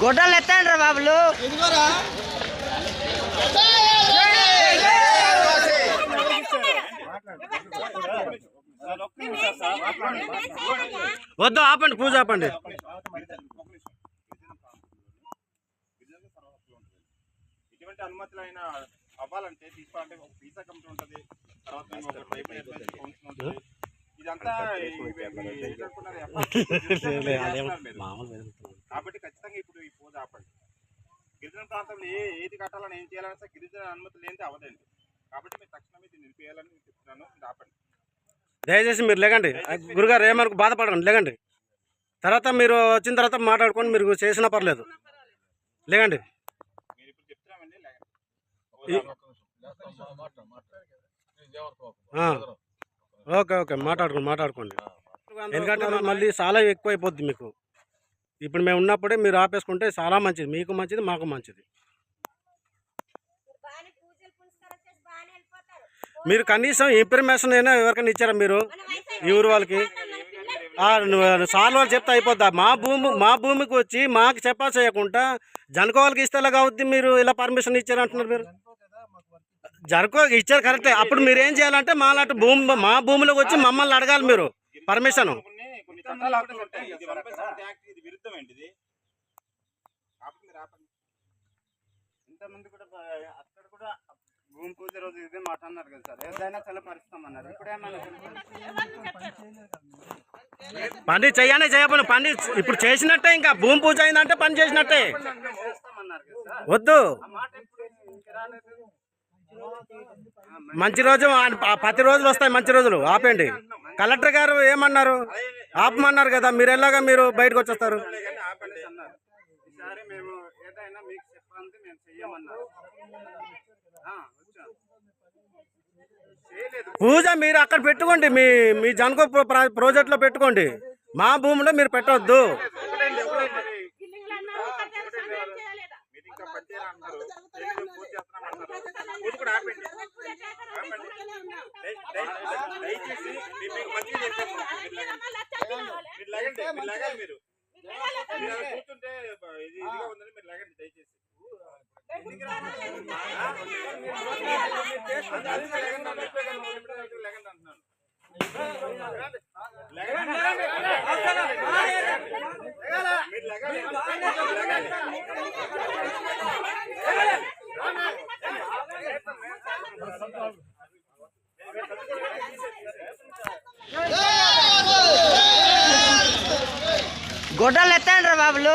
గొడ్డలు ఎత్తండి రా బాబులు వద్దు ఆపండి పూజ ఆపండి. ఇటువంటి అనుమతులు అయినా అవ్వాలంటే తీసుకోవాలంటే ఒక వీసా కమిటీ ఉంటుంది. తర్వాత ఇదంతా ఇవి- ఇవి ఏంటనుకున్నారు? చేస్తున్నారు మీరు. కాబట్టి ఖచ్చితంగా ఇప్పుడు ఈ పూజ ఆపండి గిరిజన ప్రాంతంలో ఏ ఏది కట్టాలని ఏం చేయాలని సరే గిరిజన అనుమతి లేనిది అవదండి కాబట్టి మీరు తక్షణమే దీన్ని నిలిపేయాలని నేను చెప్తున్నాను. ఆపండి. దయచేసి మీరు లేకండి. గురుగారు ఏమనుకు బాధపడకండి లేకండి. తర్వాత మీరు వచ్చిన తర్వాత మాట్లాడుకొని మీరు చేసినా పర్లేదు. లేకండి. Okay okay. మాట్లాడుకోండి మాట్లాడుకోండి. ఎందుకంటే మళ్ళీ చాలా ఎక్కువ అయిపోద్ది మీకు. ఇప్పుడు మేము ఉన్నప్పుడే మీరు ఆపేసుకుంటే చాలా మంచిది. మీకు మంచిది మాకు మంచిది. మీరు కనీసం ఇన్ఫర్మేషన్ అయినా ఎవరికైనా ఇచ్చారా మీరు? ఈ ఊరు వాళ్ళకి? నువ్వు సార్లు వాళ్ళు చెప్తే అయిపోద్దా? మా భూమి మా భూమికి వచ్చి మాకు చెప్పా చేయకుండా జనకో వాళ్ళకి ఇస్తే ఎలాగా అవుద్ది మీరు? ఇలా పర్మిషన్ ఇచ్చారంటున్నారు మీరు? జనకో ఇచ్చారు కరెక్టే. అప్పుడు మీరు ఏం చేయాలంటే మాలాంటి భూమి మా భూమిలోకి వచ్చి మమ్మల్ని అడగాలి మీరు. పర్మిషన్. ఇంతమంది కూడా అక్కడ కూడా భూమి రోజు ఇదే మాట అన్నారు కదా సార్. ఏదైనా తెలపరుస్తామన్నారు ఇప్పుడు ఏమైనా పని చెయ్యనే చేయబోను పని ఇప్పుడు చేసినట్టే ఇంకా. భూమి పూజ అయిందంటే పని చేసినట్టే. సార్ వద్దు. మంచి రోజు పది రోజులు వస్తాయి మంచి రోజులు. ఆపండి కలెక్టర్ గారు ఏమన్నారు? ఆపమన్నారు కదా. మీరు ఎలాగా మీరు బయటకు వచ్చేస్తారు? మేము ఏదైనా మీకు చెప్పండి మేము చెయ్యమన్నారు. ఆ, వచ్చాం. చేయలేదు పూజ మీరు అక్కడ పెట్టుకోండి. మీ మీ జనకో ప్రాజెక్ట్లో పెట్టుకోండి. మా భూమిలో మీరు పెట్టవద్దు మీరు గొడ్డలు ఎత్తండి రా బాబులు